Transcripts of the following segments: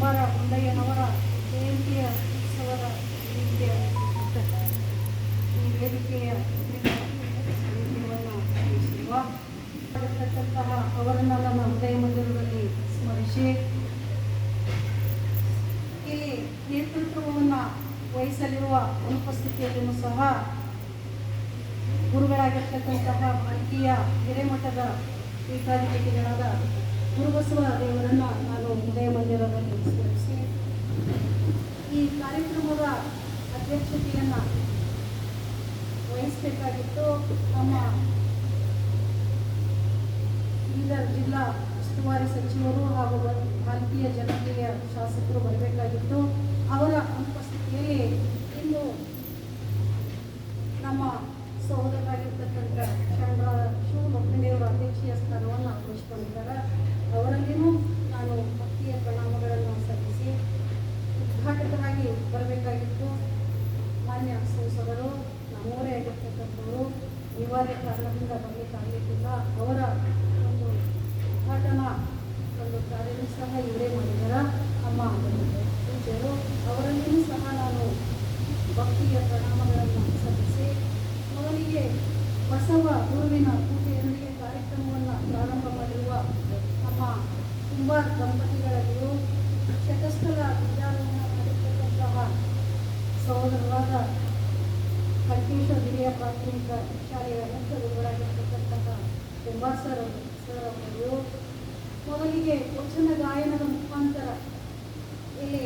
ಕುಂಬಾರ ಗುಂಡಯ್ಯನವರ ಜಯಂತಿಯ ಉತ್ಸವದ ನಿಮಿತ್ತ ಈ ವೇದಿಕೆಯ ಅವರನ್ನು ನಮ್ಮ ಹೃದಯ ಮಂದಿರದಲ್ಲಿ ಸ್ಮರಿಸಿ. ಇಲ್ಲಿ ನೇತೃತ್ವವನ್ನು ವಹಿಸಲಿರುವ ಅನುಪಸ್ಥಿತಿಯಲ್ಲಿಯೂ ಸಹ ಗುರುಗಳಾಗಿರ್ತಕ್ಕಂತಹ ಭಾರತೀಯ ಹಿರೇಮಠದ ಪೀಠಾಧಿಪತಿಗಳಾದ ಗುರುಬಸವ ದೇವರನ್ನು ನಾನು ಹೃದಯ ಮಂದಿರದಲ್ಲಿ ಸ್ಮರಿಸಿ ಈ ಕಾರ್ಯಕ್ರಮದ ಅಧ್ಯಕ್ಷತೆಯನ್ನು ವಹಿಸಬೇಕಾಗಿತ್ತು ನಮ್ಮ ಬೀದರ್ ಜಿಲ್ಲಾ ಉಸ್ತುವಾರಿ ಸಚಿವರು ಹಾಗೂ ಭಾರತೀಯ ಜನತೆಯ ಶಾಸಕರು ಬರಬೇಕಾಗಿತ್ತು. ಅವರ ಅನುಪಸ್ಥಿತಿಯಲ್ಲಿ ಇಂದು ನಮ್ಮ ಸಹೋದರರಾಗಿರ್ತಕ್ಕಂಥ ಚಂದ್ರ ಶಿವಭಕ್ತದೇವರ ಅಧ್ಯಕ್ಷೀಯ ಸ್ಥಾನವನ್ನು ವಹಿಸಿಕೊಂಡಿದ್ದಾರೆ ಅವರಲ್ಲಿಯೂ ನಾನು ಭಕ್ತಿಯ ಪ್ರಣಾಮಗಳನ್ನು ಸಲ್ಲಿಸಿ ಉದ್ಘಾಟಕರಾಗಿ ಬರಬೇಕಾಗಿತ್ತು ಮಾನ್ಯ ಸಂಸದರು ನಮ್ಮವರೇ ಆಗಿರ್ತಕ್ಕಂಥವರು ಅನಿವಾರ್ಯ ಕಾರಣದಿಂದ ಬರಲಿಕ್ಕಾಗಲಿಕ್ಕಿಲ್ಲ ಅವರ ಒಂದು ಉದ್ಘಾಟನಾ ಒಂದು ಕಾರ್ಯನೂ ಸಹ ಇವರೇ ಮಾಡಿದ್ದಾರೆ ಅಮ್ಮ ಪೂಜ್ಯರು ಅವರಲ್ಲಿಯೂ ಸಹ ನಾನು ಭಕ್ತಿಯ ಪ್ರಣಾಮಗಳನ್ನು ಸಲ್ಲಿಸಿ ಮೊದಲಿಗೆ ಬಸವ ಗುರುವಿನ ಪೂಜೆಯೊಂದಿಗೆ ಕಾರ್ಯಕ್ರಮವನ್ನು ಪ್ರಾರಂಭ ಮಾಡಿರುವ ನಮ್ಮ ಕುಂಬಾರ್ ದಂಪತಿಗಳಲ್ಲಿಯೂ ಶತಸ್ಥಲ ವಿದ್ಯಾಲಯವನ್ನು ಮಾಡಿರ್ತಕ್ಕಂತಹ ಸಹೋದರರಾದ ಕಂಠೇಶ್ವರ ಹಿರಿಯ ಪ್ರಾಥಮಿಕ ಶಾಲೆಯ ಮುಖ್ಯ ಗುರುಗಳಾಗಿರ್ತಕ್ಕಂತಹ ಕುಂಬಾರ್ ಸರ್ ಅವರು- ಸರ್ ಅವರಿಗೂ ಮೊದಲಿಗೆ ವಚನ ಗಾಯನದ ಮುಖಾಂತರ ಇಲ್ಲಿ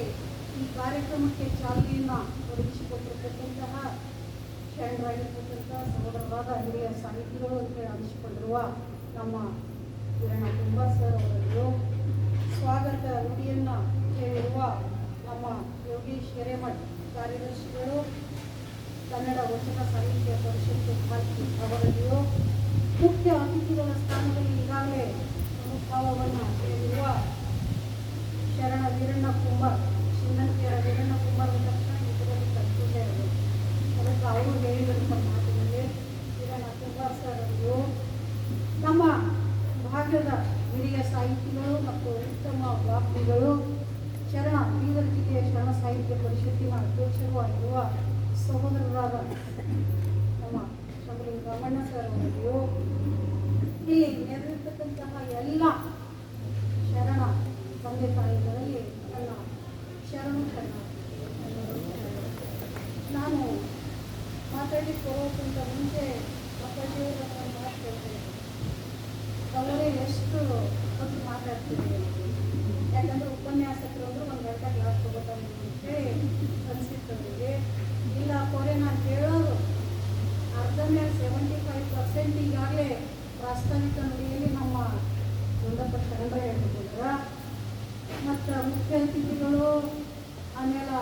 ಈ ಕಾರ್ಯಕ್ರಮಕ್ಕೆ ಚಾಲನೆಯನ್ನು ಒದಗಿಸಿಕೊಟ್ಟಿರ್ತಕ್ಕಂತಹ ಶರಣರಾಗಿರ್ತಕ್ಕಂಥ ಸಹೋದರರಾದ ಹಿರಿಯ ಸಾಹಿತಿಗಳು ಅಂತ ಅನಿಸಿಕೊಂಡಿರುವ ನಮ್ಮ ಕಿರಣ ಕುಂಬಾರ್ ಸರ್ ಅವರನ್ನು ಸ್ವಾಗತ ನುಡಿಯನ್ನು ಹೇಳಿರುವ ನಮ್ಮ ಯೋಗೀಶ್ ಹಿರೇಮಠ್ ಕಾರ್ಯದರ್ಶಿಗಳು, ಕನ್ನಡ ವಚನ ಸಾಹಿತ್ಯ ಪರಿಷತ್ತು ಭಾರತಿ ಅವರಲ್ಲಿಯೂ ಮುಖ್ಯ ಅತಿಥಿಗಳ ಸ್ಥಾನದಲ್ಲಿ ಈಗಾಗಲೇ ಅನುಭವವನ್ನು ಹೇಳಿರುವ ಶರಣ ವೀರಣ್ಣ ಕುಂಬಾರ್ ಶಿನ್ನಂತಿಯರ ವೀರಣ್ಣ ಕುಂಬಾರ್ ತಕ್ಷಣ ಇದರಲ್ಲಿ ಇರಬೇಕು ಅದಕ್ಕೆ ಅವರು ಹೇಳಿದಂಥ ಮಾತಿನಲ್ಲಿ ಸರ್ ನಮ್ಮ ಭಾಗದ ಹಿರಿಯ ಸಾಹಿತಿಗಳು ಮತ್ತು ಉತ್ತಮ ವಾಗ್ಮಿಗಳು ಶರಣ ಬೀದರ್ ಜಿಲ್ಲೆಯ ಶರಣ ಸಾಹಿತ್ಯ ಪರಿಷತ್ತಿನ ಅಧ್ಯಕ್ಷರು ಆಗಿರುವ ಸಹೋದರರಾದ ನಮ್ಮ ಶಂಕರಲಿಂಗ ರಮಣ್ಣ ಸರ್ ಅವರಿಗೂ ಇಲ್ಲಿ ನೆರೆದಿರ್ತಕ್ಕಂತಹ ಎಲ್ಲ ಶರಣ ತಂದೆ ತಾಯಿಗಳಲ್ಲಿ ನನ್ನ ಶರಣು ಶರಣ ನಾನು ಮಾತಾಡಲಿಕ್ಕೆ ಹೋಗೋಕ್ಕಿಂತ ಮುಂಚೆ ಅಪ್ಪಾಜಿಯವರು ನನ್ನ ಮಾತು ಕೇಳ್ತಾರೆ ಅವರೇ ಎಷ್ಟು ಹೊತ್ತು ಮಾತಾಡ್ತಿದ್ದಾರೆ ಯಾಕಂದ್ರೆ ಉಪನ್ಯಾಸಕರು ಅಂದ್ರೆ ಒಂದು ಗಂಟೆ ಕ್ಲಾಸ್ ತಗೋತಾರೆ ಅಂತೇಳಿ ಅನಿಸಿತ್ತು ಅವರಿಗೆ ಇಲ್ಲ ಕೊರೆ ನಾನು ಕೇಳೋದು ಅರ್ಧ ಮೇಲೆ ಸೆವೆಂಟಿ ಫೈವ್ ಪರ್ಸೆಂಟ್ ಈಗಾಗಲೇ ಪ್ರಾಸ್ತಾವಿಕ ನುಡಿಯಲ್ಲಿ ನಮ್ಮ ಗುಂಡಪ್ಪ ಶರಣರ ಮತ್ತು ಮುಖ್ಯ ಅತಿಥಿಗಳು, ಆಮೇಲೆ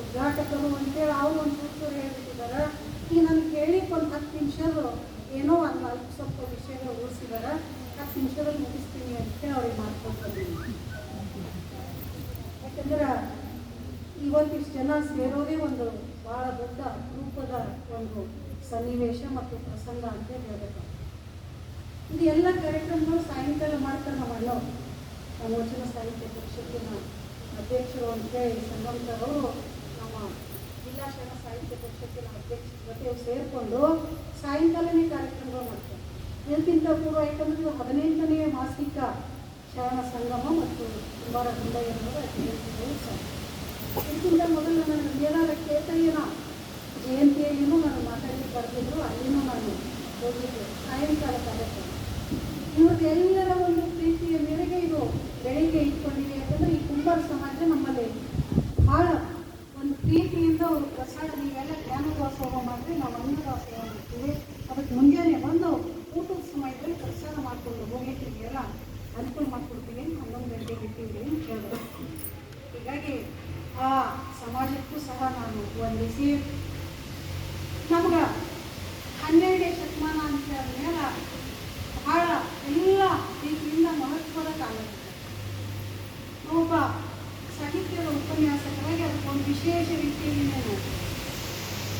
ಉದ್ಘಾಟಕರು ಅಂತೇಳಿ ಅವರು ಒಂದು ಸೂಚನೆ ಹೇಳ್ಬಿಟ್ಟಿದ್ದಾರೆ ಈಗ ನಾನು ಕೇಳಿ ಒಂದು ಹತ್ತು ನಿಮಿಷದ್ದು ಏನೋ ಒಂದು ನಾಲ್ಕು ಸ್ವಲ್ಪ ವಿಷಯಗಳು ಉಳಿಸಿದ್ದಾರೆ ಹತ್ತು ನಿಮಿಷದಲ್ಲಿ ಮುಗಿಸ್ತೀನಿ ಅಂತೇಳಿ ಅವ್ರಿಗೆ ಮಾಡ್ಕೊಂಡು ಯಾಕಂದ್ರೆ ಇವತ್ತಿಷ್ಟು ಜನ ಸೇರೋದೇ ಒಂದು ಭಾಳ ದೊಡ್ಡ ರೂಪದ ಒಂದು ಸನ್ನಿವೇಶ ಮತ್ತು ಪ್ರಸಂಗ ಅಂತ ಹೇಳ್ಬೇಕು. ಇದು ಎಲ್ಲ ಕಾರ್ಯಕ್ರಮಗಳು ಸಾಯಂಕಾಲ ಮಾಡ್ತಾರೆ ಅಣ್ಣವ್ರು ನಮ್ಮ ವಚನ ಸಾಹಿತ್ಯ ಪರಿಷತ್ತಿನ ಅಧ್ಯಕ್ಷರು ಅಂತೇಳಿ ಸಂಬಂಧವರು ನಮ್ಮ ಜಿಲ್ಲಾ ಶರಣ ಸಾಹಿತ್ಯ ಪರಿಷತ್ತಿನ ಅಧ್ಯಕ್ಷರ ಜೊತೆ ಸೇರಿಕೊಂಡು ಸಾಯಂಕಾಲನೇ ಕಾರ್ಯಕ್ರಮಗಳು ಮಾಡ್ತಾರೆ. ಇದಕ್ಕಿಂತ ಪೂರ್ವ ಯಾಕಂದ್ರೆ ಇದು ಹದಿನೆಂಟನೇ ಮಾಸಿಕ ಶರಣ ಸಂಗಮ ಮತ್ತು ಕುಂಬಾರ ಗುಂಡಯ್ಯ ಇದಕ್ಕಿಂತ ಮೊದಲು ನನ್ನ ಏನಾದ ಕೇತಯ್ಯನ ಜಯಂತಿಯಲ್ಲಿಯೂ ನಾನು ಮಾತಾಡಲಿಕ್ಕೆ ಬರ್ತಿದ್ರು, ಅಲ್ಲಿನೂ ನಾನು ಹೋಗಿದ್ದೆ. ಸಾಯಂಕಾಲ ಕಾರ್ಯಕ್ರಮ. ಇವ್ರದ್ದು ಎಲ್ಲರ ಒಂದು ಪ್ರೀತಿಯ ಮೇರೆಗೆ ಇದು ಬೆಳಿಗ್ಗೆ ಇಟ್ಕೊಂಡಿದೆ ಯಾಕಂದ್ರೆ ಈ ಕುಂಬಾರ ಸಮಾಜ ನಮ್ಮಲ್ಲಿ ಬಹಳ ಒಂದು ಪ್ರೀತಿಯಿಂದ ಅವರು ಪ್ರಸಾದ ನೀವೆಲ್ಲ ಜ್ಞಾನೋತ್ಸವ ಮಾಡಿದ್ರೆ ನಾವು ಅನ್ನದಾಸೋಹ ಮಾಡ್ತೀವಿ. ಅದಕ್ಕೆ ಮುಂಜಾನೆ ಬಂದು ಊಟದ ಸಮಯದಲ್ಲಿ ಪ್ರಸಾದ ಮಾಡಿಕೊಂಡು ಹೋಗ್ಲಿಕ್ಕೆ ಎಲ್ಲ ಅನುಕೂಲ ಮಾಡಿಕೊಡ್ತೀವಿ ಹನ್ನೊಂದು ಗಂಟೆಗೆ ಇಟ್ಟಿದ್ದೀವಿ ಅಂತ ಹೇಳಿದ್ರು ಹೀಗಾಗಿ ಆ ಸಮಾಜಕ್ಕೂ ಸಹ ನಾನು ವಂದಿಸಿ. ನಮ್ಗೆ ಹನ್ನೆರಡನೇ ಶತಮಾನ ಅಂತ ಮೇಲೆ ಬಹಳ ಎಲ್ಲ ಇದರಿಂದ ಮಹತ್ವದ ಕಾಲ. ಒಬ್ಬ ಸಾಹಿತ್ಯದ ಉಪನ್ಯಾಸಕರಾಗಿ ಅದಕ್ಕೊಂದು ವಿಶೇಷ ರೀತಿಯಲ್ಲಿ ನಾನು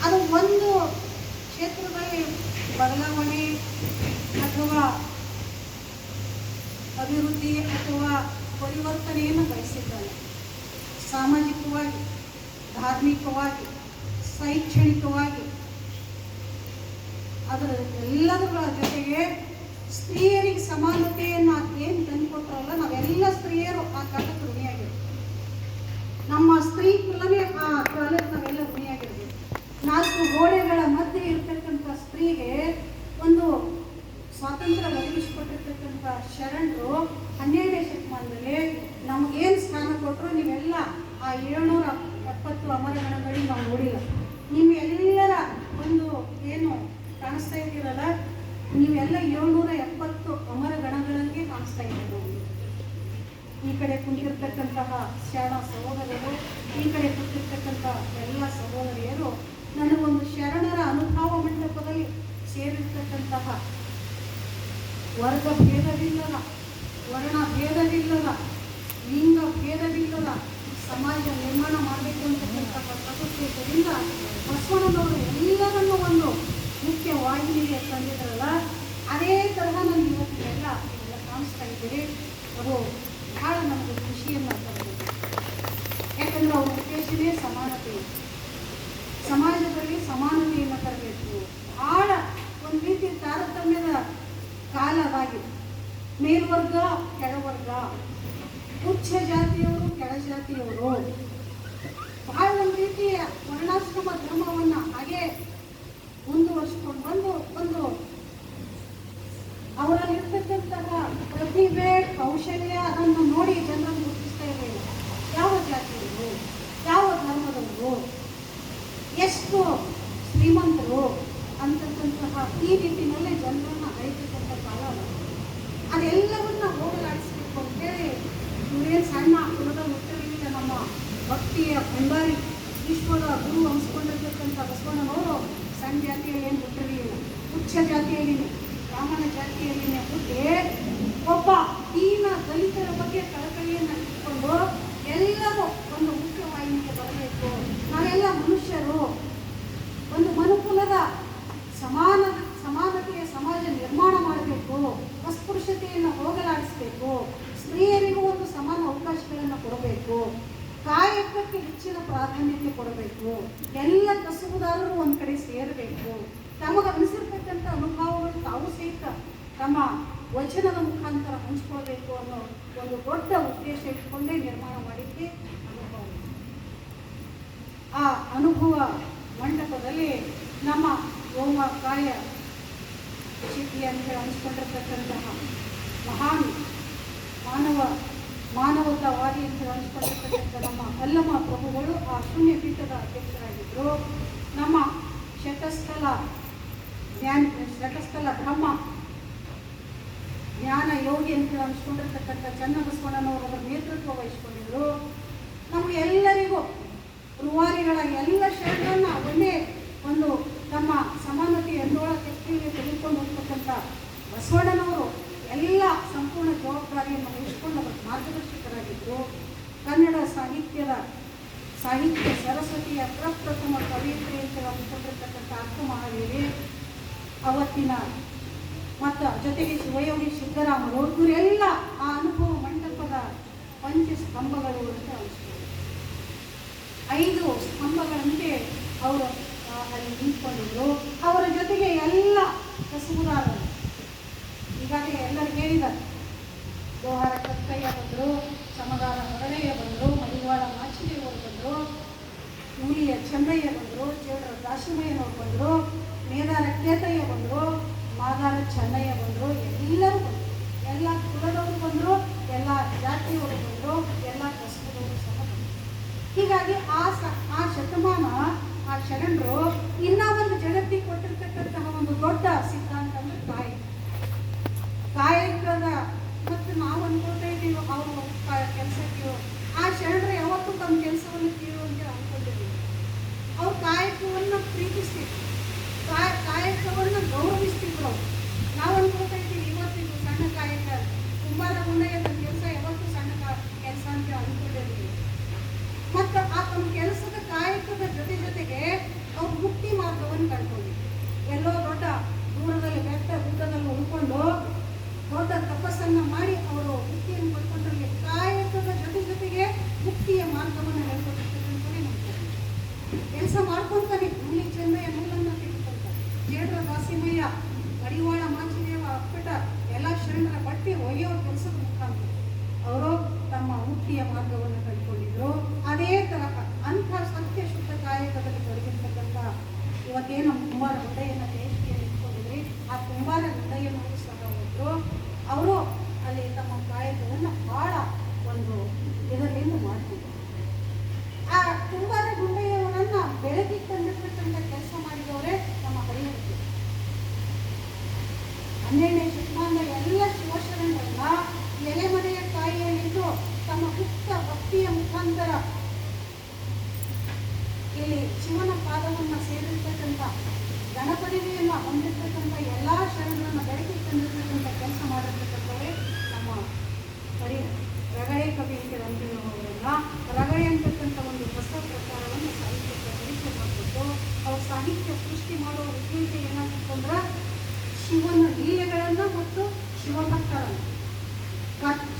ಅದು ಒಂದು ಕ್ಷೇತ್ರದಲ್ಲಿ ಬದಲಾವಣೆ ಅಥವಾ ಅಭಿವೃದ್ಧಿ ಅಥವಾ ಪರಿವರ್ತನೆಯನ್ನು ಬಯಸಿದ್ದಾನೆ ಸಾಮಾಜಿಕವಾಗಿ, ಧಾರ್ಮಿಕವಾಗಿ, ಶೈಕ್ಷಣಿಕವಾಗಿ, ಅದರ ಎಲ್ಲದರ ಜೊತೆಗೆ ಸ್ತ್ರೀಯರಿಗೆ ಸಮಾನತೆಯನ್ನು ಏನು ತಂದುಕೊಟ್ರಲ್ಲ ನಾವೆಲ್ಲ ಸ್ತ್ರೀಯರು ಆ ಕಾಲಕ್ಕೆ ಋಣಿಯಾಗಿರ್ತೀವಿ ನಮ್ಮ ಸ್ತ್ರೀ ಕುಲವೇ ಆ ಕಾಲಕ್ಕೆ ನಾವೆಲ್ಲ ಋಣಿಯಾಗಿರ್ಬೇಕು ನಾಲ್ಕು ಗೋಡೆಗಳ ಮಧ್ಯೆ ಇರ್ತಕ್ಕಂಥ ಸ್ತ್ರೀಗೆ ಒಂದು ಸ್ವಾತಂತ್ರ್ಯ ಒದಗಿಸಿಕೊಟ್ಟಿರ್ತಕ್ಕಂಥ ಶರಣರು ಹನ್ನೆರಡನೇ ಶತಮಾನದಲ್ಲಿ ನಮಗೇನು ಸ್ಥಾನ ಕೊಟ್ಟರು ನೀವೆಲ್ಲ ಆ ಏಳ್ನೂರ ಎಪ್ಪತ್ತು ಅಮರಗಣಗಳಿಗೆ ನಾವು ನೋಡಿಲ್ಲ. ನಿಮ್ಮೆಲ್ಲರ ಒಂದು ಏನು ಕಾಣಿಸ್ತಾ ಇದ್ದೀರಲ್ಲ ನೀವೆಲ್ಲ ಏಳ್ನೂರ ಎಪ್ಪತ್ತು ಅಮರಗಣಗಳಿಗೆ ಕಾಣಿಸ್ತಾ ಇದ್ದೀರಿ. ಈ ಕಡೆ ಕುಂತಿರ್ತಕ್ಕಂತಹ ಶರಣ ಸಹೋದರರು, ಈ ಕಡೆ ಕುಂಟಿರ್ತಕ್ಕಂತಹ ಎಲ್ಲ ಸಹೋದರಿಯರು ನನಗೊಂದು ಶರಣರ ಅನುಭವ ಮಂಟಪದಲ್ಲಿ ಸೇರಿರ್ತಕ್ಕಂತಹ ವರ್ಗ ಭೇದವಿಲ್ಲದ ವರ್ಣ ಭೇದವಿಲ್ಲದ ಲಿಂಗ ಭೇದವಿಲ್ಲದ ಸಮಾಜ ನಿರ್ಮಾಣ ಮಾಡಬೇಕು ಅಂತಕ್ಕಂತಹ ಪ್ರಕೃತಿಯಿಂದ ಬಸವಣ್ಣನವರು ಎಲ್ಲರನ್ನೂ ಒಂದು ಮುಖ್ಯ ವಾಹಿನಿಗೆ ತಂದಿದ್ರಲ್ಲ ಅದೇ ತರಹ ನಾನು ಇವತ್ತಿಗೆಲ್ಲ ಎಲ್ಲ ಕಾಣಿಸ್ತಾ ಇದ್ದೀರಿ ಅದು ಬಹಳ ನಮಗೆ ಖುಷಿಯನ್ನು ತಂದಿದೆ ಯಾಕಂದ್ರೆ ಅವ್ರ ಉದ್ದೇಶವೇ ಸಮಾನತೆ. ಸಮಾಜದಲ್ಲಿ ಸಮಾನತೆಯನ್ನು ತರಬೇಕು. ಬಹಳ ಒಂದು ರೀತಿ ತಾರತಮ್ಯದ ಕಾಲ ಅದಾಗಿದೆ ಮೇಲ್ವರ್ಗ, ಕೆಳವರ್ಗ ಉಚ್ಚ ಜಾತಿಯವರು, ಕೆಳ ಜಾತಿಯವರು, ಬಹಳ ಒಂದು ರೀತಿಯ ವರ್ಣಾಶ್ರಮ ಧರ್ಮವನ್ನು ಹಾಗೆ ಮುಂದುವರಿಸ್ಕೊಂಡು ಬಂದು ಒಂದು ಅವರಲ್ಲಿರ್ತಕ್ಕಂತಹ ಪ್ರತಿಭೆ, ಕೌಶಲ್ಯ ಅದನ್ನು ನೋಡಿ ಜನರನ್ನು ಗುರುತಿಸ್ತಾ ಇರಲಿಲ್ಲ ಯಾವ ಜಾತಿಯವರು, ಯಾವ ಧರ್ಮದವರು, ಎಷ್ಟು ಶ್ರೀಮಂತರು ಅಂತಕ್ಕಂತಹ ಈ ನಿಟ್ಟಿನಲ್ಲಿ ಜನರನ್ನು ಅಳಿತಕ್ಕಂಥ ಕಾಲ ಅದು. ಅದೆಲ್ಲವನ್ನ ಹೋಗಲಾಡಿಸ್ಬೇಕು ಅಂತೇಳಿ ಇವರೇನು ಸಣ್ಣ ಕುಲದ ಹುಟ್ಟಿರಲಿಲ್ಲ ನಮ್ಮ ಭಕ್ತಿಯ ಭಂಡಾರಿ, ವಿಶ್ವದ ಗುರು ಅನಿಸ್ಕೊಂಡಿರ್ತಕ್ಕಂಥ ಬಸವಣ್ಣನವರು ಸಣ್ಣ ಜಾತಿಯಲ್ಲಿ ಹುಟ್ಟಿರಲಿಲ್ಲ ಉಚ್ಚ ಜಾತಿಯಲ್ಲಿ ಬ್ರಾಹ್ಮಣ ಜಾತಿಯಲ್ಲಿನೇ ಹುಟ್ಟಿ ಒಬ್ಬ ದೀನ ದಲಿತರ ಬಗ್ಗೆ ಕಳಕಳಿಯನ್ನು ಇಟ್ಕೊಂಡು ಎಲ್ಲವೂ ಒಂದು ಮುಖ್ಯವಾಹಿನಿಗೆ ಬರಬೇಕು. ನಾವೆಲ್ಲ ಮನುಷ್ಯರು. ಒಂದು ಮನುಕುಲದ ಸಮಾನ, ಸಮಾನತೆಯ ಸಮಾಜ ನಿರ್ಮಾಣ ಮಾಡಬೇಕು. ಅಸ್ಪೃಶ್ಯತೆಯನ್ನು ಹೋಗಲಾಡಿಸಬೇಕು. ಸ್ತ್ರೀಯರಿಗೂ ಒಂದು ಸಮಾನ ಅವಕಾಶಗಳನ್ನು ಕೊಡಬೇಕು. ಕಾಯಕಕ್ಕೆ ಹೆಚ್ಚಿನ ಪ್ರಾಧಾನ್ಯತೆ ಕೊಡಬೇಕು. ಎಲ್ಲ ಕಸುಬುದಾರರು ಒಂದು ಕಡೆ ಸೇರಬೇಕು. ತಮಗೆ ಅನಿಸಿರ್ತಕ್ಕಂಥ ಅನುಭವಗಳು ತಾವು ಸಹಿತ ತಮ್ಮ ವಚನದ ಮುಖಾಂತರ ಹಂಚ್ಕೊಳ್ಬೇಕು ಅನ್ನೋ ಒಂದು ದೊಡ್ಡ ಉದ್ದೇಶ ಇಟ್ಕೊಂಡೇ ನಿರ್ಮಾಣ ಮಾಡಿದ್ದೆ ಅನುಭವ. ಆ ಅನುಭವ ಮಂಟಪದಲ್ಲಿ ನಮ್ಮ ಗೋಮಕಾಯ ಶಿಲ್ಪಿ ಅಂತ ಹೇಳಿ ಹಂಚ್ಕೊಂಡಿರ್ತಕ್ಕಂತಹ ಮಹಾನ್ ಮಾನವ ಮಾನವತಾವಾದಿ ಅಂತ ಅನಿಸ್ಕೊಂಡಿರ್ತಕ್ಕಂಥ ನಮ್ಮ ಅಲ್ಲಮ ಪ್ರಭುಗಳು ಆ ಶೂನ್ಯ ಪೀಠದ ಅಧ್ಯಕ್ಷರಾಗಿದ್ದರು ನಮ್ಮ ಶತಸ್ಥಲ ಜ್ಞಾನ, ಶತಸ್ಥಲ ಬ್ರಹ್ಮ, ಜ್ಞಾನ ಯೋಗಿ ಅಂತ ಅನಿಸ್ಕೊಂಡಿರ್ತಕ್ಕಂಥ ಅವರ ನೇತೃತ್ವ ವಹಿಸ್ಕೊಂಡಿದ್ರು. ನಮಗೆ ಎಲ್ಲರಿಗೂ ರೂವಾರಿಗಳ ಎಲ್ಲ ಶರಣರನ್ನ ಒಂದೇ побачимо його, подробно. ಕೆಲಸ ಮಾಡಿರ್ತಕ್ಕಂಥವೇ ನಮ್ಮ ಪರಿ ರಗಳೆ ಕವಿ ಅಂತ ಅಂತಿರುವವರೆಲ್ಲ ರಗಳೆ ಅಂತಕ್ಕಂಥ ಒಂದು ಹೊಸ ಪ್ರಕಾರವನ್ನು ಸಾಹಿತ್ಯಕ್ಕೆ ಪರಿಚಯ ಮಾಡಬೇಕು ಅವ್ರ ಸಾಹಿತ್ಯ ಸೃಷ್ಟಿ ಮಾಡುವ ಉದ್ದೇಶ ಏನಾಗುತ್ತಂದ್ರೆ ಶಿವನ ಲೀಲೆಗಳನ್ನು ಮತ್ತು ಶಿವಭಕ್ತರನ್ನು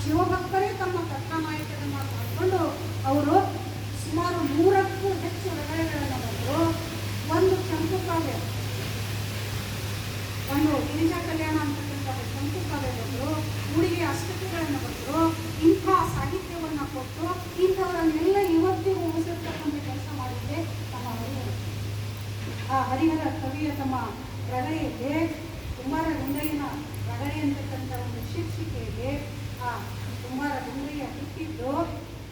ಶಿವಭಕ್ತರೇ ತಮ್ಮ ಕಥಾನಾಯಕರನ್ನ ಮಾಡಿಕೊಂಡು ಅವರು ಸುಮಾರು ನೂರಕ್ಕೂ ಹೆಚ್ಚು ರಗಳೆಗಳನ್ನು ಬರೆದರು ಒಂದು ಚಂಪು ಕಾವ್ಯ ಒಂದು ಗಿರಿಜಾ ಕಲ್ಯಾಣ ಅಂತಕ್ಕಂಥ ಕಾವ್ಯ ಬರೆದರು ಹುಡುಗಿ ಅಸ್ತಿತ್ವಗಳನ್ನು ಬರೆದರು ಇಂಥ ಸಾಹಿತ್ಯವನ್ನು ಕೊಟ್ಟು, ಇಂಥವರನ್ನೆಲ್ಲ ಇವತ್ತಿಗೂ ಉಳಿಸಿರ್ತಕ್ಕಂಥ ಕೆಲಸ ಮಾಡಿದ್ದೆ ನಮ್ಮ ಹರಿಹರ. ಆ ಹರಿಹರ ಕವಿಯ ತಮ್ಮ ರಗಳೆಯಲ್ಲಿ ಕುಮಾರ ಗುಂಡಯ್ಯನ ರಗಳೆ ಅಂತಕ್ಕಂಥ ಒಂದು ಶೀರ್ಷಿಕೆಯಲ್ಲಿ ಆ ಕುಮಾರ ಗುಂಡಯ್ಯ ಹುಟ್ಟಿದ್ದು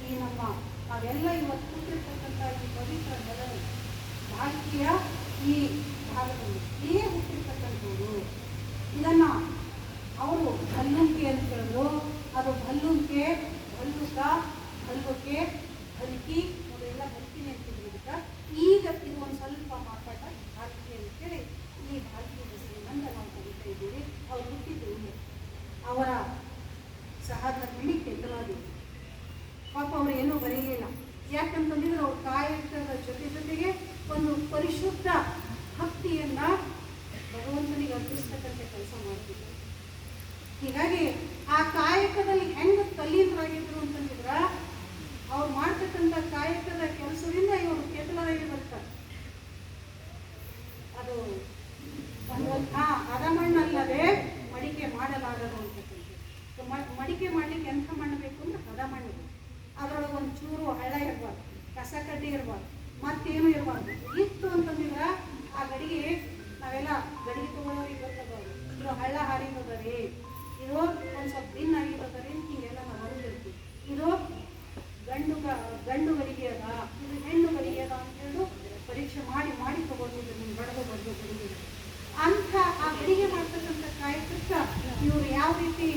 ಈ ನಮ್ಮ ನಾವೆಲ್ಲ ಇವತ್ತು ಹುಟ್ಟಿರ್ತಕ್ಕಂಥ ಈ ಪವಿತ್ರ ನೆಲದ ಭಾರತೀಯ ಈ ಭಾಗದಲ್ಲಿ. ಇಲ್ಲೇ ಹುಟ್ಟಿರ್ತಕ್ಕಂಥವ್ರು ಇದನ್ನ ಅವರು ಭಲ್ಲುಂಕೆ ಅಂತ ಹೇಳಿದ್ರು. ಅದು ಭಲ್ಲುಂಕೆ ಭಲ್ಲುಕ ಭಲ್ಲುಕೆ ಹಲ್ಕಿ ಅವರೆಲ್ಲ ಬರ್ತೀನಿ ಅಂತಿದ್ರು ಇದಕ್ಕೆ ಈಗ ಇದು ಒಂದು ಸ್ವಲ್ಪ ಮಾತಾಡ ಅಂತ ಹೇಳಿ ಈ ಭಾಲ್ಕಿ ಹೆಸರಿನಿಂದ ನಾವು ಕಲಿತಾ ಇದ್ದೀವಿ. ಅವ್ರು ಹುಟ್ಟಿದ್ದು ಇಲ್ಲೇ ಅವರ ಸಹಧರ್ಮಿಣಿ ಕೆಲವಾಗಿ ಪಾಪ ಅವರು ಏನೂ ಬರೀಲಿಲ್ಲ ಯಾಕಂತಂದಿದ್ರೆ ಅವ್ರ ಕಾಯಕದ ಜೊತೆ ಜೊತೆಗೆ ಒಂದು ಪರಿಶುದ್ಧ ಭಕ್ತಿಯನ್ನ ಭಗವಂತನಿಗೆ ಅರ್ಪಿಸ್ತಕ್ಕಂಥ ಕೆಲಸ ಮಾಡ್ತಿದ್ರು. ಹೀಗಾಗಿ ಆ ಕಾಯಕದಲ್ಲಿ ಹೆಂಗೆ ತಲ್ಲೀನರಾಗಿದ್ರು ಅಂತಂದಿದ್ರ ಅವ್ರು ಮಾಡ್ತಕ್ಕಂಥ ಕಾಯಕದ ಕೆಲಸದಿಂದ ಇವರು ಕೇತಲಾಗಿ ಬರ್ತಾರೆ. ಅದು ಹಾ, ಹದಮಣ್ಣಲ್ಲದೆ ಮಡಿಕೆ ಮಾಡಲಾಗದು ಅಂತ ಮಡಿಕೆ ಮಾಡ್ಲಿಕ್ಕೆ ಎಂಥ ಮಣ್ಣು ಬೇಕು ಅಂದ್ರೆ ಹದ ಮಣ್ಣು ಅದರೊಳಗೆ ಒಂದು ಚೂರು ಹಳ್ಳ ಇರಬಾರ್ದು ಕಸ ಕಡ್ಡಿ ಇರಬಾರ್ದು ಮತ್ತೇನು ಇರಬಾರ್ದು. ಇತ್ತು ಅಂತಂದಿದ್ರ ಆ ಗಡಿಗೆ ನಾವೆಲ್ಲ ಗಡಿಗೆ ತಗೊಳ್ಳೋರಿಗೆ ಗೊತ್ತಾಗೋದು. ಇದು ಹಳ್ಳ ಹಾರಿ ರೀ ಇದು ಒಂದು ಸ್ವಲ್ಪ ದಿನ ಆಗಿರ್ಬೇಕಾದ್ರೆ ಹಿಂಗೆಲ್ಲ ಅರಿದಿರ್ತೀವಿ ಇದು ಗಂಡು ಗಂಡು ಗಡಿಗೆ ಅದ ಇದು ಹೆಣ್ಣು ಗಡಿಗೆ ಅದ ಅಂತೇಳಿ ಪರೀಕ್ಷೆ ಮಾಡಿ ಮಾಡಿ ತಗೊಂಡು ನಿಮ್ಗೆ ಬಡದು ಬಡದು ಗಡಿಗೆ ಅಂಥ ಆ ಗಡಿಗೆ ಮಾಡ್ತಕ್ಕಂಥ ಕಾಯಕಕ್ಕೆ ಇವರು ಯಾವ ರೀತಿ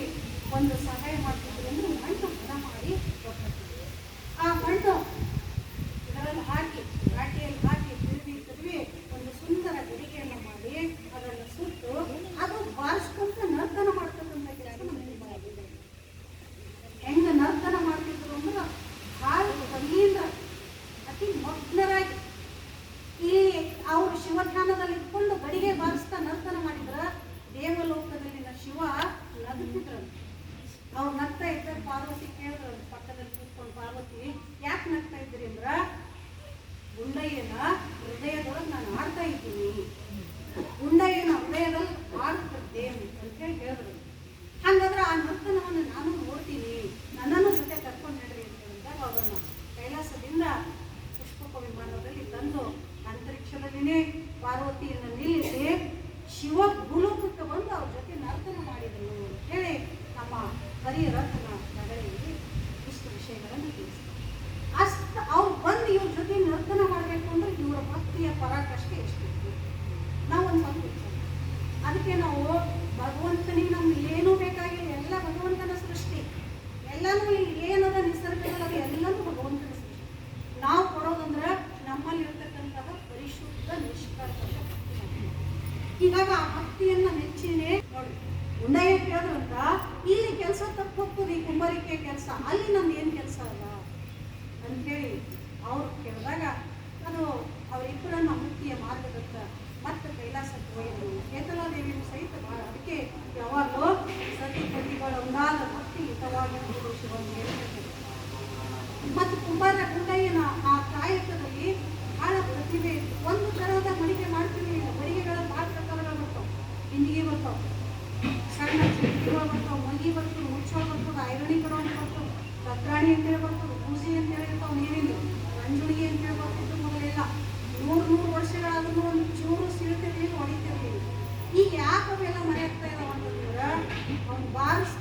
ಒಂದು ಸಹಾಯ ಮಾಡ್ತಿದ್ರು ಅಂದ್ರೆ ಮಣ್ಣು ಹದ ಮಾಡಿ ಕೊಟ್ಟಿದ್ರು взагалі ракова ಅವರಿಬ್ಬರನ್ನ ಮುಕ್ತಿಯ ಮಾರ್ಗದತ್ತ ಮತ್ತೆ ಕೈಲಾಸಕ್ಕೆ ಒಯ್ದರು ಕೇತಲಾದೇವಿಯು ಸಹಿತ ಭಾಳ ಅದಕ್ಕೆ ಯಾವಾಗಲೂ ಸತಿಪತಿಗಳ ಒಂದಾದ ಭಕ್ತಿ ಹಿತವಾಗಿರುವುದು ಶಿವನಿಗೆ ಹೇಳ್ತಾರೆ. ಮತ್ತು ಕುಂಬಾರ ಗುಂಡಯ್ಯನ ಆ ಕಾಯಕದಲ್ಲಿ ಬಹಳ ಪ್ರತಿಭೆ ಒಂದು ತರಹದ ಮಡಿಕೆ ಮಾಡ್ತೀವಿ ಮಡಿಕೆಗಳ ಭಾಳ ಪ್ರಕಾರಗಳು ಬರ್ತಾವೆ. ಹಿಂದಿಗೆ ಬರ್ತಾವೆ. ಸಣ್ಣ ಚಿಟ್ಟಿಗಳು ಬರ್ತಾವೆ. ಮಗಿ ಬರ್ತವೆ. ಮುಚ್ಚೋಳು ಬರ್ತದೆ ಐರಣಿ ಕೊಡೋಣ ಬರ್ತವೆ. ಕತ್ರಾಣಿ ಅಂತೇಳಿ ಬರ್ತದೆ ಊಸಿ ಅಂತೇಳಿ ಇರ್ತಾವೆ. ನೀರಿನ ಅಂತ ಅಂತೇಳಿ ಬರ್ತಿತ್ತು ಮೊದಲೆಲ್ಲ. ನೂರು ನೂರು ವರ್ಷಗಳಾದ್ರೂ ಒಂದು ಚೂರು ಸಿಳ್ತಿರ್ಲಿಲ್ಲ ಹೊಡಿತಿರ್ಲಿಲ್ಲ ಈಗ ಯಾಕೆ ಅವೆಲ್ಲ ಮರೆಯಾಗ್ತಾ ಇದಾವ ಅಂತಂದ್ರೆ, ಅವ್ನು ಬಾರಿಸ್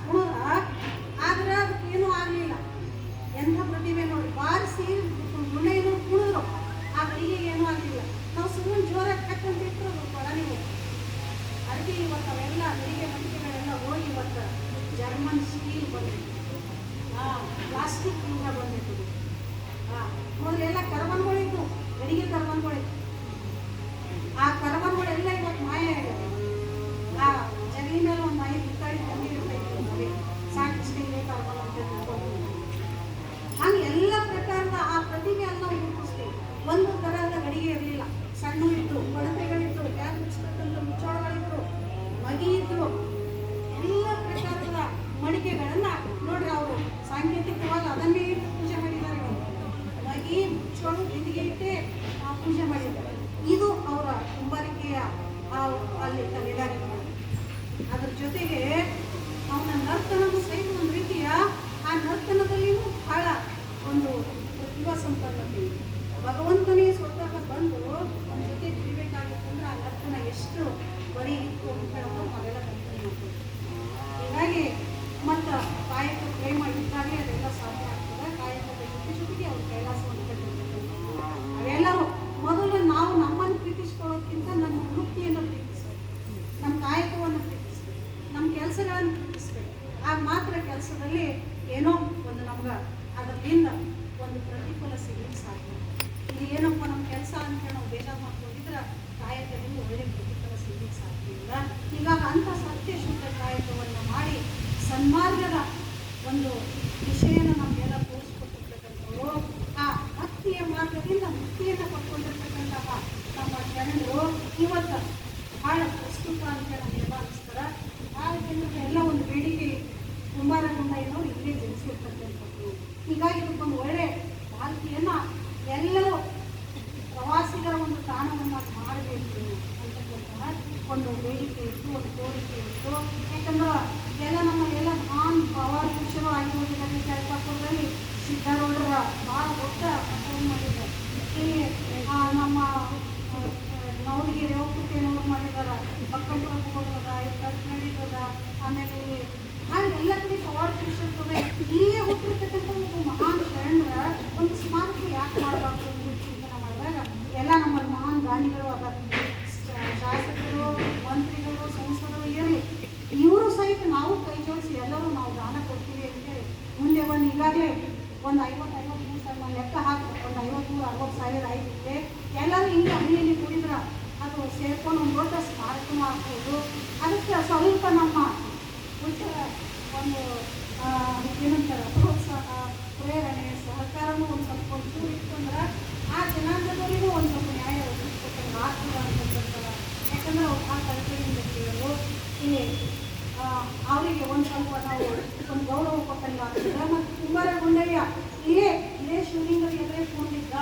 ಪ್ರಸ್ತುತ ಅಂತ ಎಲ್ಲ ಒಂದು ಬೇಡಿಕೆ ಕುಂಬಾರಗುಂಡ ಏನೋ ಇಲ್ಲೇ ಜನಿಸಿರ್ತಕ್ಕಂಥದ್ದು ಹೀಗಾಗಿ ಇದಕ್ಕೊಂದು ಒಳ್ಳೆ ಭಾರತೀಯನ್ನ ಎಲ್ಲರೂ ಪ್ರವಾಸಿಗರ ಒಂದು ತಾಣವನ್ನು ಮಾಡಬೇಕು ಅಂತಕ್ಕಂತಹ ಒಂದು ಬೇಡಿಕೆ ಇತ್ತು ಒಂದು ಕೋರಿಕೆ ಇತ್ತು ಯಾಕಂದ್ರೆ ಎಲ್ಲ ನಮ್ಮ ಎಲ್ಲ ಮಹಾನ್ ಪವಾರಪುರುಷರು ಆಗಿ ಹೋಗಿದ್ದಾರೆ ಜಳಪಾಪುರದಲ್ಲಿ ಸಿದ್ಧಾರೂಢರ ಭಾಳ ದೊಡ್ಡ ಪ್ರಸಂಗ ಮಾಡಿದ್ದಾರೆ ಇಲ್ಲಿ ಆ, ನಮ್ಮ ಆ, ನವಲಿಗೆ ರೇವಪುಟ್ಟೇನವ್ರು ಮಾಡಿದ್ದಾರೆ ಬಕ್ಕಂಪುರ ಹೋಗೋದ ಕರ್ನಾಟಕದ ಆಮೇಲೆ ಇಲ್ಲಿ ಹಾಗೆ ಎಲ್ಲ ಕಡೆ ಪವಾರಪುರುಷರ್ತದೆ ಇಲ್ಲೇ ಹುಟ್ಟಿರ್ತಕ್ಕಂಥ ಒಬ್ಬ ಮಹಾನ್ ಶರಣರ ಒಂದು ಸ್ಮಾರಕ ಯಾಕೆ ಮಾಡಬಾರ್ದು ಅಂತ ಚಿಂತನೆ ಮಾಡಿದಾಗ ಎಲ್ಲ ನಮ್ಮ ಮಹಾನ್ ದಾನಿಗಳು ಅದ ಶಾಸಕರು ಮಂತ್ರಿಗಳು ಸಂಸದರು ಇರಲಿ ಇವರು ಸಹಿತ ನಾವು ಕೈ ಜೋಡಿಸಿ ಎಲ್ಲರೂ ನಾವು ದಾನ ಕೊಡ್ತೀವಿ ಅಂತೇಳಿ ಮುಂದೆ ಒಂದು ಈಗಾಗಲೇ ಒಂದು ಐವತ್ತು ಐವತ್ತು ಮೂರು ಸಾವಿರ ನಾವು ಲೆಕ್ಕ ಹಾಕಿ ಒಂದು ಐವತ್ತು ಅರವತ್ತು ಸಾವಿರ ಆಯ್ತಿದೆ ಎಲ್ಲರೂ ಹಿಂಗೆ ಹಳ್ಳಿಯಲ್ಲಿ ಕುಡಿದ್ರೆ ಅದು ಸೇರ್ಕೊಂಡು ಒಂದು ದೊಡ್ಡ ಸ್ಮಾರಕನೂ ಆಗ್ಬೋದು ಅದಕ್ಕೆ ಸ್ವಲ್ಪ ನಮ್ಮ ಉಳಿದ ಒಂದು ಆ, ಏನಂತಾರೆ ಪ್ರೋತ್ಸಾಹ ಪ್ರೇರಣೆ ಸಹಕಾರನೂ ಒಂದು ಸ್ವಲ್ಪ ಒಂಚೂರು ಇತ್ತಂದ್ರೆ ಆ ಜನಾಂಗದವರಿಗೂ ಒಂದು ಸ್ವಲ್ಪ ನ್ಯಾಯ ಒದಗಿಸ್ಬೇಕಂದ್ರೆ ಆಗ್ತದೆ ಅಂತಕ್ಕಂಥದ್ದು ಯಾಕಂದ್ರೆ ಅವ್ರು ಆ ಕಲ್ಪನೆಯಿಂದ ಕೇಳೋದು ಇಲ್ಲಿ ಆ, ಅವರಿಗೆ ಒಂದು ಸ್ವಲ್ಪ ನಾವು ಒಂದು ಗೌರವ ಕೊಟ್ಟಲ್ಲ ಮತ್ತು ಕುಮಾರ ಗುಂಡಯ್ಯ ಇಲ್ಲೇ ಇಲ್ಲೇ ಶಿವಲಿಂಗ ಎದುರೇ ಕೂಡಿದ್ದ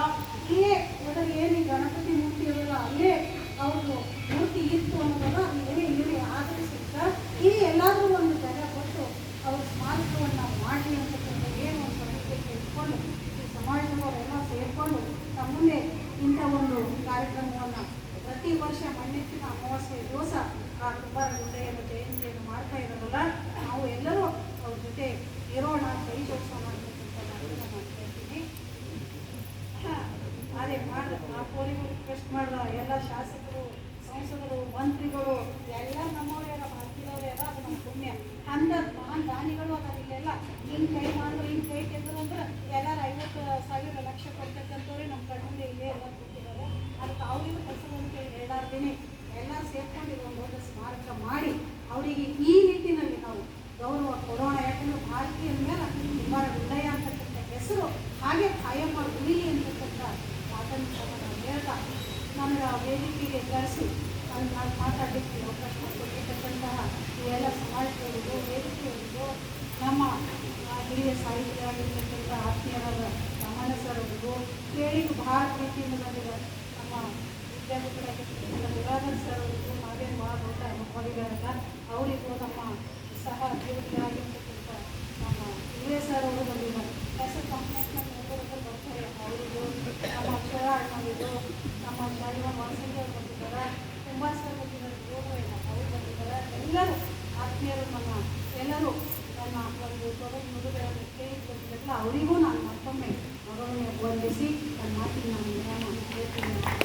ಇಲ್ಲೇ ಎದುರು ಏನು ಗಣಪತಿ ಮೂರ್ತಿ ಇರಲಿಲ್ಲ ಅಲ್ಲೇ ಅವ್ರದ್ದು ಮೂರ್ತಿ ಇತ್ತು ಅನ್ನೋದನ್ನ ಇಲ್ಲೇ ಇಲ್ಲಿ ಆಧರಿಸಿದ್ದ ಇಲ್ಲಿ ಎಲ್ಲಾದರೂ ಒಂದು ಜಾಗ ಕೊಟ್ಟು ಅವ್ರ ಸ್ಮಾರಕವನ್ನು ಮಾಡಿ ಅಂತಕ್ಕಂಥ ಏನು ಒಂದು ಸಮಸ್ಯೆ ಇಟ್ಕೊಂಡು ಈ ಸಮಾಜದವರೆಲ್ಲ ಸೇರಿಕೊಂಡು ನಮ್ಮ ಇಂಥ ಒಂದು ಕಾರ್ಯಕ್ರಮವನ್ನು ಪ್ರತಿ ವರ್ಷ ಮಣ್ಣೆತ್ತಿನ ಅಮಾವಾಸ್ಯೆ ದಿವಸ ಆ ಕುಂಬಾರ ಗುಂಡಯ್ಯನ ಜಯಂತಿಯನ್ನು ಇರೋದಲ್ಲ ನಾವು ಎಲ್ಲರೂ ಅವ್ರ ಜೊತೆ ಇರೋಣ, ಕೈ ಜೋಡಿಸೋಣ ಅಂತ ನಾನು ಮಾಡ್ತಾ ಇದ್ದೀನಿ. ಅದೇ ಮಾಡ್ದ, ಆ ಪೋಲಿಗೂ ರಿಕ್ವೆಸ್ಟ್ ಮಾಡ್ದ ಎಲ್ಲ ಶಾಸಕರು, ಸಂಸದರು, ಮಂತ್ರಿಗಳು, ಎಲ್ಲ ನಮ್ಮವರೇ ಮಾಡ್ತಿರೋರೇ ಅದ ಅದು ನಮ್ಮ ಪುಣ್ಯ. ಅಂದ ಮಹಾನ್ ದಾನಿಗಳು ಅದಾರ ಇಲ್ಲೆಲ್ಲ. ಹಿಂಗೆ ಕೈ ಮಾಡಿದ್ರು, ಹಿಂಗೆ ಕೈ ಕೆತ್ತರು ಅಂದ್ರೆ ಎಲ್ಲರೂ ಐವತ್ತು ಸಾವಿರ ಲಕ್ಷ ಕೊಡ್ತಕ್ಕಂಥವ್ರೆ ನಮ್ಮ ಕಣ್ಣಿಂದ ಇಲ್ಲೇ ಎಲ್ಲ ಕೊಟ್ಟಿದ್ದಾರೆ ಅದಕ್ಕೆ ಅವರಿಗೂ ಕೆಲಸವನ್ನು ಹೇಳಾರ್ದೇನೆ ಹಿರಿಯ ಸಾಹಿತಿಯಾಗಿರ್ತಕ್ಕಂಥ ಆತ್ಮೀಯರಾದ ರಾಮಣ್ಣ ಸರ್ ಅವರಿಗೂ ಕೇಳಿಗೂ ಭಾಳ ಪ್ರೀತಿಯಿಂದ ನಮ್ಮ ವಿದ್ಯಾರ್ಥಿಗಳಾಗಿರ್ತಕ್ಕಂಥ ಗುಲಾಧರ್ ಸರ್ ಅವರಿಗೂ ಹಾಗೆ ಭಾಳ ದೊಡ್ಡ ಅನುಭವಿಗಾರಲ್ಲ ಅವರಿಗೂ ನಮ್ಮ ಸಹ ಅಭಿವೃದ್ಧಿಯಾಗಿರ್ತಕ್ಕಂಥ ನಮ್ಮ ಹಿರಿಯ ಸರ್ ಅವರು ಬಂದಿದ್ದಾರೆ. ಹೆಸರು ಕಂಪ್ಲೇಂಟ್ನ ನೋಡೋದಕ್ಕೆ ಬರ್ತಾರೆ. ಅವರಿಗೂ ನಮ್ಮ ಅಕ್ಷರ ಬಂದಿದ್ದು ನಮ್ಮ ಶಾಲಿನ ಮಾನಸಿಂಗ್ ಅವರು ಬಂದಿದ್ದಾರೆ. ತುಂಬ ಸರ್ ಬಂದಿದ್ದಾರೆ ಅವರು ಬಂದಿದ್ದಾರೆ. ಎಲ್ಲರೂ ಆತ್ಮೀಯರು, ನಮ್ಮ ಎಲ್ಲರೂ ನನ್ನ ಒಂದು ತೊಡಗು ನುಡಿಗಳನ್ನು ಕೇಳಿಕೊಟ್ಟಿಲ್ಲ ಅವರಿಗೂ ನಾನು ಮತ್ತೊಮ್ಮೆ ಮಗವನ್ನೇ ವಂದಿಸಿ ತನ್ನ ಮಾತಿನ ನಾನು ಹೇಳ್ತೀನಿ.